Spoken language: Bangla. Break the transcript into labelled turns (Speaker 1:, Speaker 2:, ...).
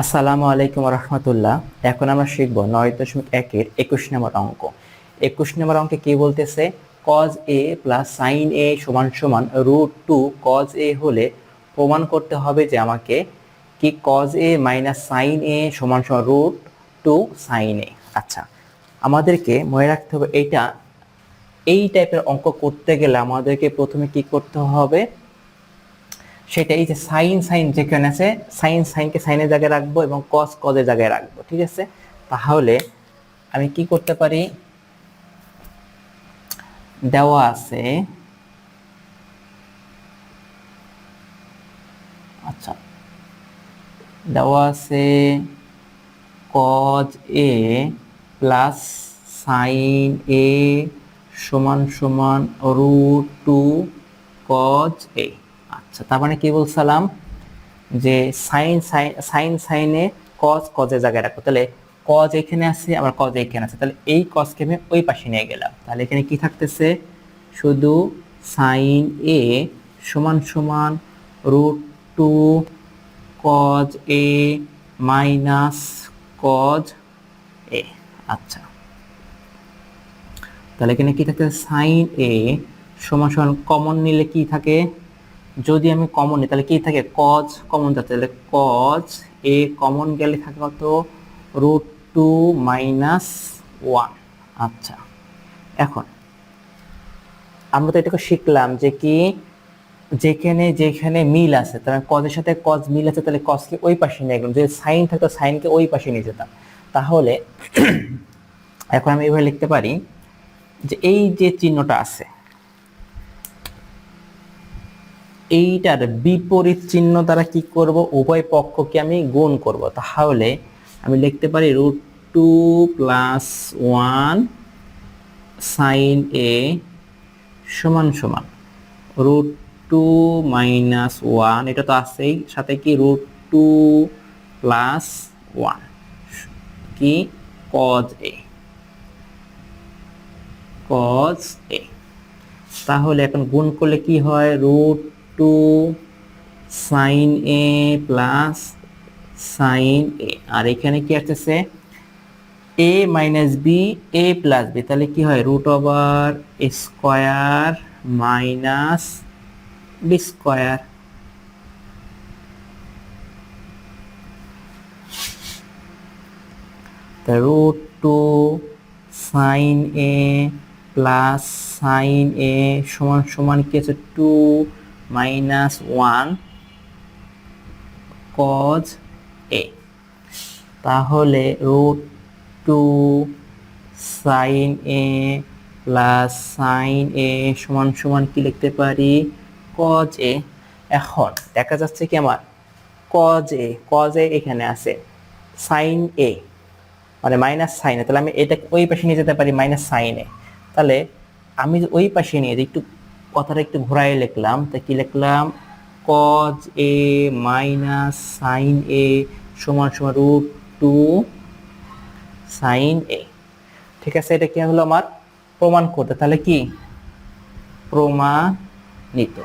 Speaker 1: আসসালামু আলাইকুম রহমতুল্লাহ। এখন আমরা শিখব নয় দশমিক একের একুশ নম্বর অঙ্ক। একুশ নম্বর অঙ্কে কি বলতেছে? Cos A plus sine A সমান সমান রুট টু কজ এ হলে প্রমাণ করতে হবে যে আমাকে কি cos A minus sine A সমান সমান রুট টু সাইন এ আচ্ছা আমাদেরকে মনে রাখতে হবে এইটা এই টাইপের অঙ্ক করতে গেলে আমাদেরকে প্রথমে কি করতে হবে? সেটা এই যে সাইন সাইন যেখানে আছে, সাইন, সাইনকে সাইনের জায়গায় রাখব এবং কস কজের জায়গায় রাখব, ঠিক আছে? তাহলে আমি কি করতে পারি? দেওয়া আছে আচ্ছা দেওয়া আছে cos A plus sine A সমান সমান রুট টু কজ এ আচ্ছা তার মানে কি বলছিলাম যে সাইন সাইন সাইন সাইনে কজ কজের জায়গায় রাখব তাহলে কজ এখানে আছে, আবার কজ এখানে আছে। তাহলে এই কজকে আমি ওই পাশে নিয়ে গেলাম। তাহলে এখানে কি থাকতেছে? শুধু সাইন এ সমান সমান root two cos A minus cos A আচ্ছা। তাহলে এখানে কি থাকে সাইন এ সমান সমান কমন নিলে কি থাকে? যদি আমি কমন নিই, তাহলে কি থাকে? কজ কমন যাচ্ছে। তাহলে কজ এ কমন গেলে থাকে কত? রুট টু মাইনাস ওয়ান আচ্ছা এখন আমরা তো এটাকে শিখলাম যে কি? যেখানে যেখানে মিল আছে তাহলে কজের সাথে কজ মিল আছে, তাহলে কজকে ওই পাশে নিয়ে গেলাম। যদি সাইন থাকতো সাইনকে ওই পাশে নিয়ে যেতাম। তাহলে, এখন আমি এইভাবে লিখতে পারি যে এই যে চিহ্নটা আছে এইটার বিপরীত চিহ্ন দ্বারা কি করব? উভয় পক্ষকে আমি গুণ করব। তাহলে আমি লিখতে পারি root two plus one sine A সমান সমান। রুট টু মাইনাস ওয়ান এটা তো আছেই, সাথে কি? রুট টু প্লাস ওয়ান কি? কজ এ কজ এ তাহলে এখন গুণ করলে কি হয়? Root two sine A plus sine A আর এখানে কি আসতেছে? A minus B A plus B তাহলে কি হয়? Root over square minus B square root two sine A plus sine A সমান সমান কি আছে? Two minus one cos A তাহলে root two sine A plus sine A সমান সমান কি লিখতে পারি? কজ এ এখন দেখা যাচ্ছে কি আমার কজ এ কজ এ এখানে আছে। সাইন এ মানে মাইনাস সাইনে তাহলে আমি এটা ওই পাশে নিয়ে যেতে পারি মাইনাস সাইনে তাহলে আমি ওই পাশে নিয়ে যে একটু কথাটা একটু ঘোরায় লিখলাম। তা কি লিখলাম? Cos A minus sine A সমান সমান রুট টু সাইন এ। ঠিক আছে, এটা কি হলো আমার? প্রমাণ করতে। তাহলে কি? প্রমাণিত।